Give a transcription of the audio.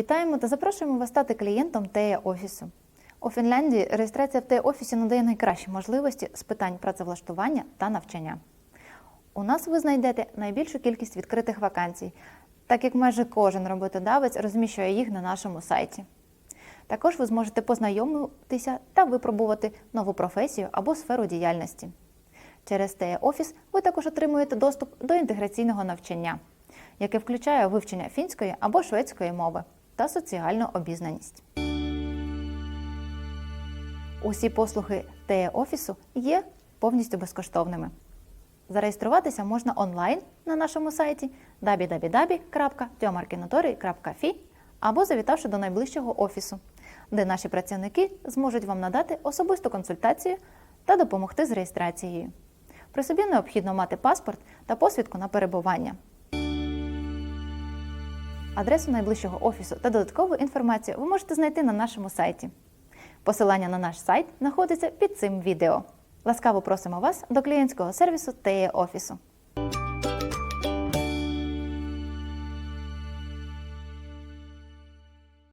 Вітаємо та запрошуємо вас стати клієнтом ТЕ офісу. У Фінляндії реєстрація в ТЕ офісі надає найкращі можливості з питань працевлаштування та навчання. У нас ви знайдете найбільшу кількість відкритих вакансій, так як майже кожен роботодавець розміщує їх на нашому сайті. Також ви зможете познайомитися та випробувати нову професію або сферу діяльності. Через ТЕ Офіс ви також отримуєте доступ до інтеграційного навчання, яке включає вивчення фінської або шведської мови та соціальну обізнаність. Усі послуги ТЕ Офісу є повністю безкоштовними. Зареєструватися можна онлайн на нашому сайті www.tiomarkinatori.fi або завітавши до найближчого офісу, де наші працівники зможуть вам надати особисту консультацію та допомогти з реєстрацією. При собі необхідно мати паспорт та посвідку на перебування адресу найближчого офісу та додаткову інформацію ви можете знайти на нашому сайті. Посилання на наш сайт знаходиться під цим відео. Ласкаво просимо вас до клієнтського сервісу ТЕ офісу.